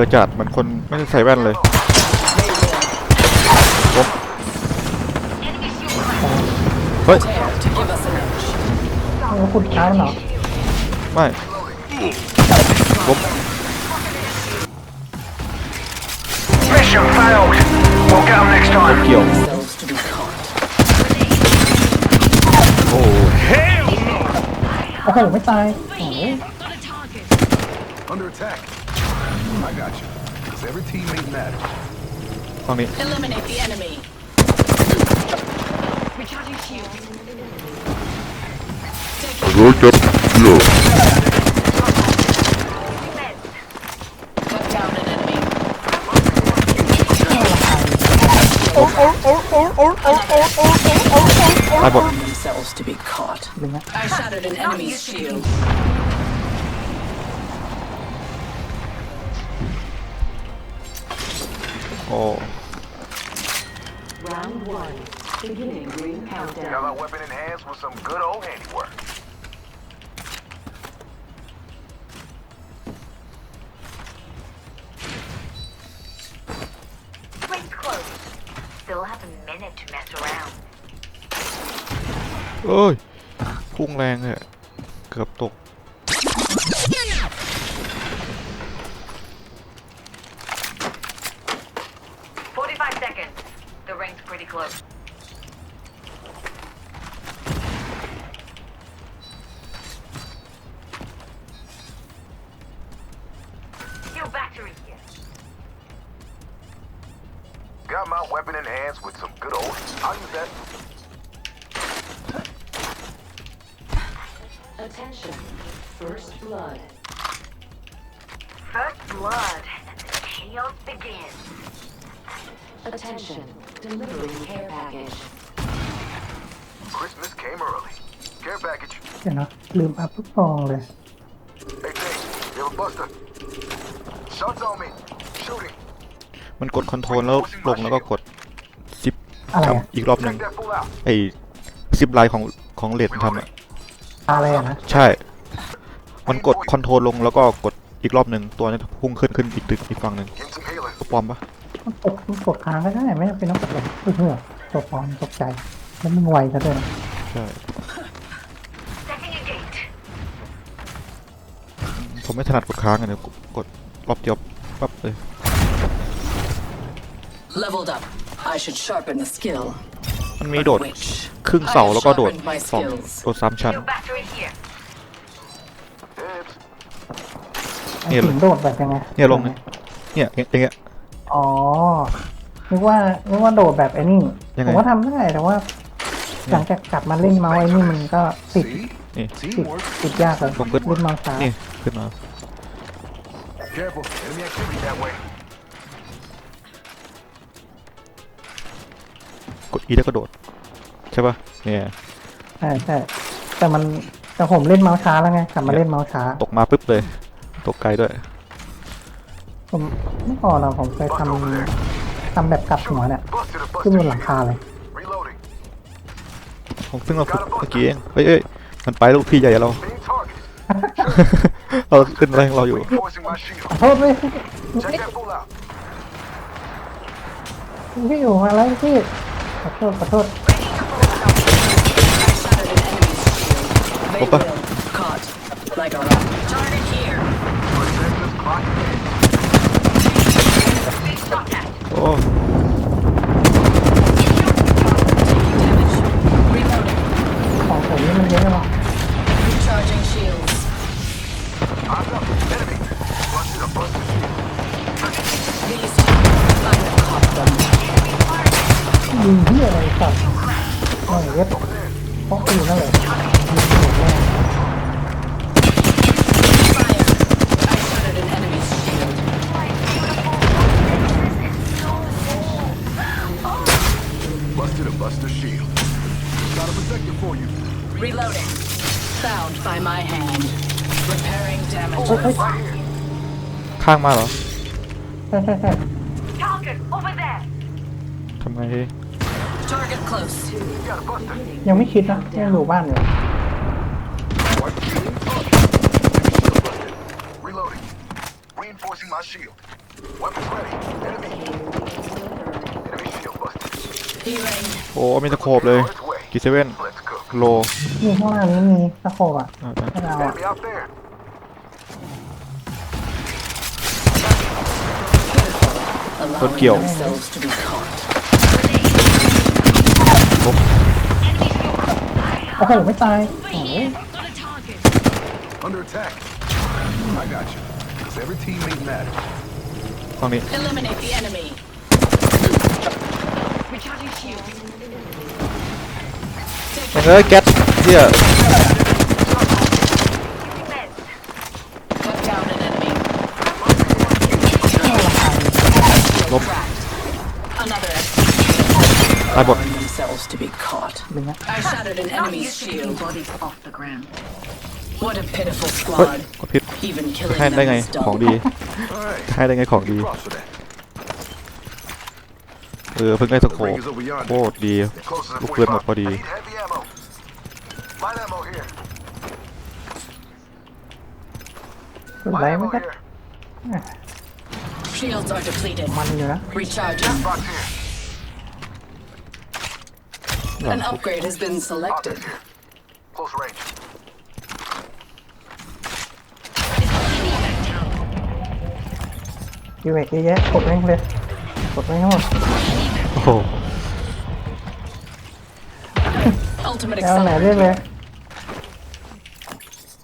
อจัดเหมือนคนไม่ได้ใส่แว่นเลยเฮ้ยโอ้ขุดช้าเหรอไม่ ปุ๊บเกี่ยวโอ้โอ้โหไม่ตายโอ้ I got you. every teammate matters. On me. Eliminate the enemy. Recharging shield. I rolled up. No. I or, themselves to be caught. I shattered an enemy's shield. Ồ. เอ้ย พุ่งแรงเลยเกือบตก First blood. First blood. Shield b e g i n Attention. Delivering care package. Christmas came early. Care package. เนาะลืมอัพทุกกองเลย Hey, t e y buster. Shots on me. Shooting. มันกดคอนโทรลแล้วลงแล้วก็กดซิปอะไรอทำอีกรอบหนึ่งไอซิปไลน์ของของเลดมันทำอะอะไรนะ ใช่มันกดคอนโทรลลงแล้วก็กดอีกรอบหนึ่งตัวนี้พุ่งขึ้นขึ้นอีกตึกอีกฝั่งหนึ่งตัวปลอมปะมันกดมันกดค้างก็ได้ไม่เป็นต้องกดเลยเพื่อตัวปลอมตกใจแล้วมันไวซะด้วยใช่ผมไม่ถนัดกดค้างไงเนี่ยกดรอบเดียวปั๊บเลย Leveled up. I should sharpen the skill. มันมีโดดครึ่งเสาแล้วก็โดดสองโดดสามชั้นเนี่ยโดด แบบยังไงเนี่ยลงเนี่ยเียอย่างเงี้ยอ๋อนึกว่านึกว่าโดดแบบไอ้นี่ผม่าทำได้แต่ว่า หลังจากกลับมาเล่นเมาส์ไอ้นี่มันก็ติดติดติดยากเลยผมก็เล่นเมาส์ช้านี่ขึ้นมากดอีแล้วก็โดดใช่ป่ะเนี่ยใช่ใช่แต่มันแต่ผมเล่นเมาส์ช้าแล้วไงกลับมาเล่นเมาส์ช้าตกมาปุ๊บเลยตกไกลด้วย ผมเมื่อก่อนราผมเคยทำทำแบบกลับหัวเนี่ย ขึ้นบนหลังคาเลย ผมงซึ่งเราฝึกเมื่อกี้เองเฮ้ยเฮ้ยมันไปลูกพี่ใหญ่เราเราขึ้นแรงเราอยู่โทษไมพี่อยู่อะไรพี่ ขอโทษขอโทษอ้ปะ Oh. Recharging shields. enemy. sector for you. Reloading. Found by my hand. Repairing damages. Oh, oh, oh. ข้างมาเหรอ Target over there. ทำไงดี Target close. ยังไม่คิดนะยังอยู่บ้านอยู่ Reloading. Reinforcing my shield. Weapons ready. Enemy. Enemy shield busted. Oh, โอ้มีตะโขบเลยกีเซเว่น Let's cook. โลมีข้างหน้านี้มีตะโขบอ่ะอ่าอ่าให้เราอ่ะ Enemy out there. รถเกี่ยว themselves to be caught. โอ้โหไม่ตาย Under attack. I got you. Does every teammate matter? ห้องนี้ Eliminate the enemy. เฮ้ยแก๊สเจี๊ยลบตาเฮ้ยก็ผิดให้ได้ไงของดีให้ได้ไงของดีเออเพิ่งได้สโคโคตรดีลูกเรือหมดพอดี Survive that? Yeah. Shields are depleted. Recharge. An upgrade has been selected. Close range. You wait, yeah, yeah, put ring there. Put ring on. Oh. Ultimate accelerator.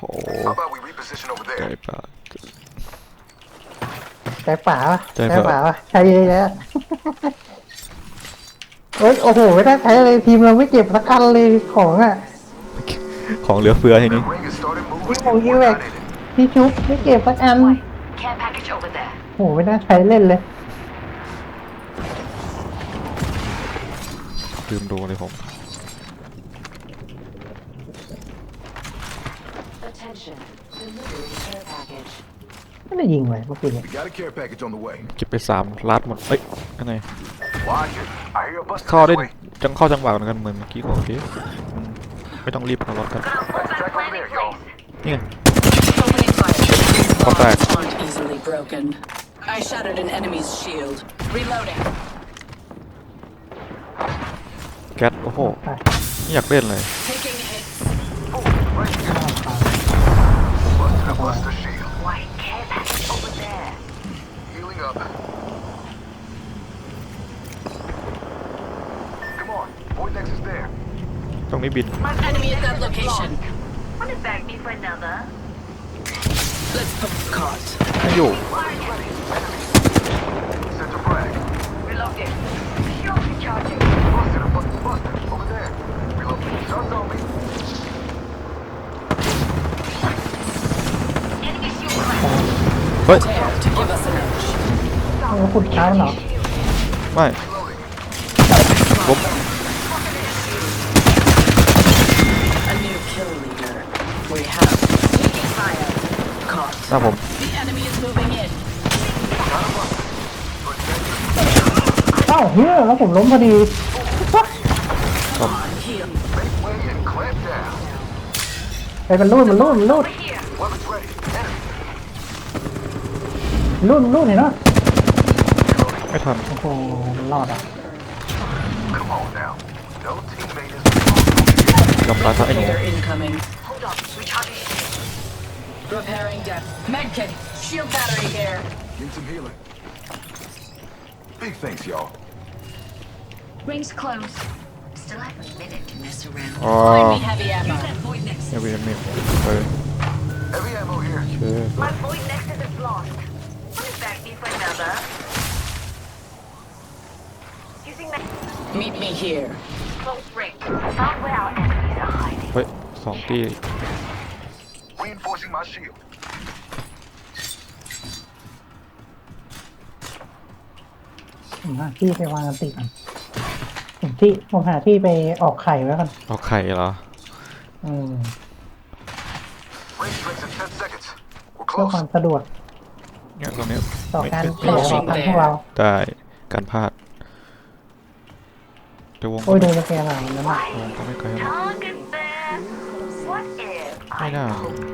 Oh. How about we reposition over there? จตป่าใะแป่าะใช่เย้ะเอ้ยโอ้โหไม่ได้ใช้เลยทีมเราไม่เก็บสักอันเลยของอ่ะของเหลือเฟือทีนี้ของยูเอ็กพี่ชุบไม่เก็บสักอันโอ้โหไม่น่าใช้เล่นเลยลืมดูเลยผมไม่ได้ยิงไว้เมื่อคืนเนี่ยจกบไปสามลัดหมดเอ้ยอะไรเข้าได้จังเข้าจังหวะเหมือนกันเหมือนเมื่อกี้ก็โอเคไม่ต้องรีบเพารถกัน นี่ไงพอตายแก๊สโอ้โหไม่อยากเล่นเลยรงนี้บิน Mark enemy at that location. Want to bag me for another? Let's pop the card. ไม่อยู่ Set a frag. Reloading. Shield recharging. Buster, buster, buster. Over there. Reload. Sun zombie. Enemy shield cracked. เฮ้ย Prepare to give us an edge. โอ้ขุดช้าเหรอไม่ครับผมเอ้าเฮ้ยแล้วผมล้มพอดีไอ้มันลุ่นมันลุ่นมันลุ่นลุ่นลุ่นเห็นไหมไม่ทันโอ้โหมันรอดอ่ะกำลังจะาไอ้หนู Repairing depth. Medkit, shield battery here. Need some healing. Big thanks, y'all. Rings close. Still have a minute to mess around. Oh. Find me heavy ammo. Yeah, we have me. Sorry. Heavy ammo here. Sure. My void nexus is lost. me back for another. Using Meet me here. Close Found where our enemies are hiding. Wait, สองที่ my shield. ผมหาที่ไปวางกันติกผมที่ผมหาที่ไปออกไข่ไว้ก่อน ออกไข่เหรอ อืมเพื่อความสะดวกเนี่ยตรงนี้ต่อการต่อสู้ต่อการพวกเรา ได้การพลาดจะวง โอ้ยโดนกระแกหลังนะมาไม่ได้ร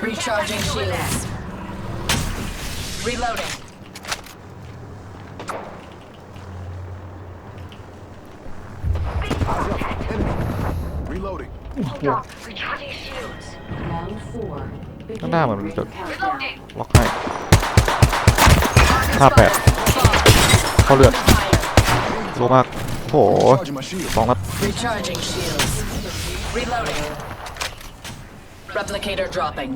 Recharging shields. Reloading. Reloading. Yeah. Recharging shields. Round four. ก็ได้เหมือนจะล็อกให้ห้าแปดเข้าเลือดรู้มากโหสองนัด Replicator dropping.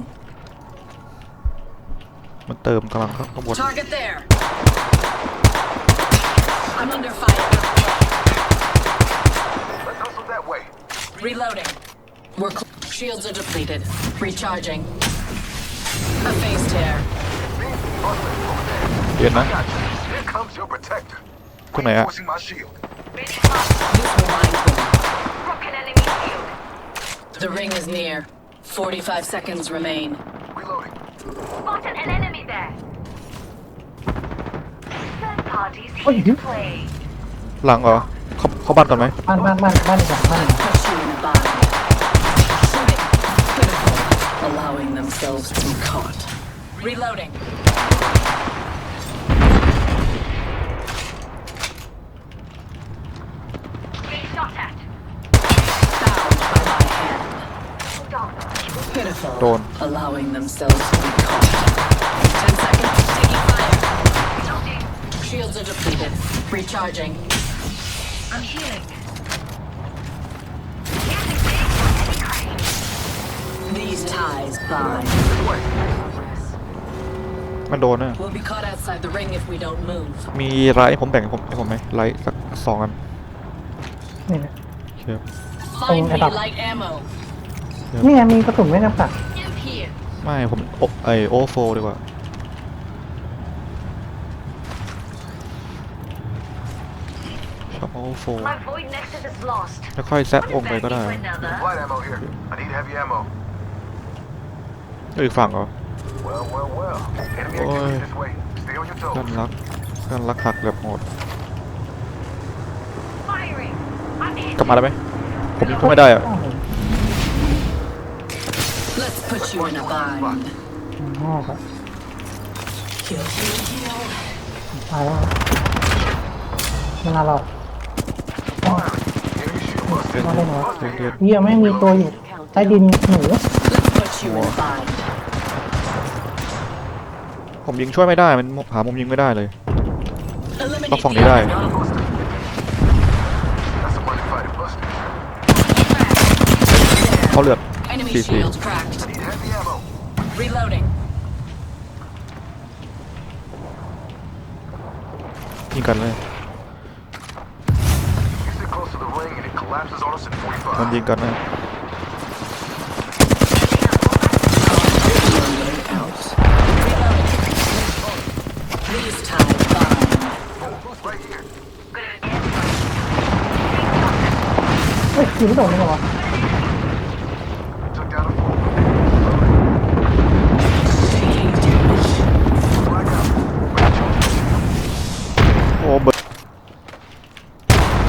มันเติมกำลังข้างบน Target there. I'm under fire. Let's hustle that way. Reloading. We're cl- shields are depleted. Recharging. A phase tear. Here comes your protector. my shield. Rocket enemy shield. The ring is near. 45 seconds remain. Reloading. Spotted an enemy there. Third parties Oh, you play. หลังเหรอเขาเขาบัตรก่อนไหมบ้านบ้านบ้านบ้านอีกหลังบ้านอีกหลัง Push Reloading. โดนมันโดนนะมีไรผมแบ่งให้ผมให้ผมไหมไรสักสองอันนี่นะครับตรงนี้ครบนี่ไงมีกระสุนไม่จำกัดไม่ ผมโอไอโอโฟดีกว่าชอบโอโฟแล้วค่อยแซปองไปก็ได้เอ้ยอีกฝั่งเหรอโอ้ยกั่นรักกั่นรักหักแบบโหดกลับมาได้ไหมผมเข้ไม่ได้อะ Put you in a bind. h a ตายแล้วไม่น่ารอดเปเ่ไเดือเยี่ยไม่มีตัวอยู่ใต้ดินหนูผมยิงช่วยไม่ได้มันหามุมยิงไม่ได้เลย e l ต้องั่งนี้ได้เขาเลือด e ี e สี่ Reloading. You got it. Use it Wait, you don't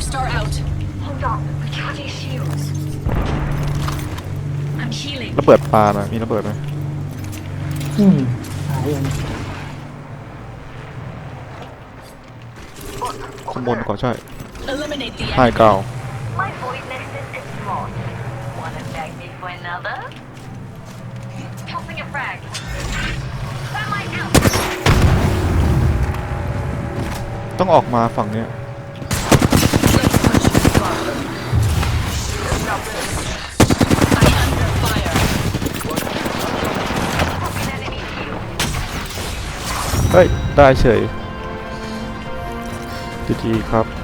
burst a r out. Hold on, we can't use shields. I'm healing. ระเบิดปลาไหยมีระเบิดไหมอืมหายังข้างบนก่อนใช่ใช่เก่าต้องออกมาฝั่งเนี้ยได้เฉยดีครับ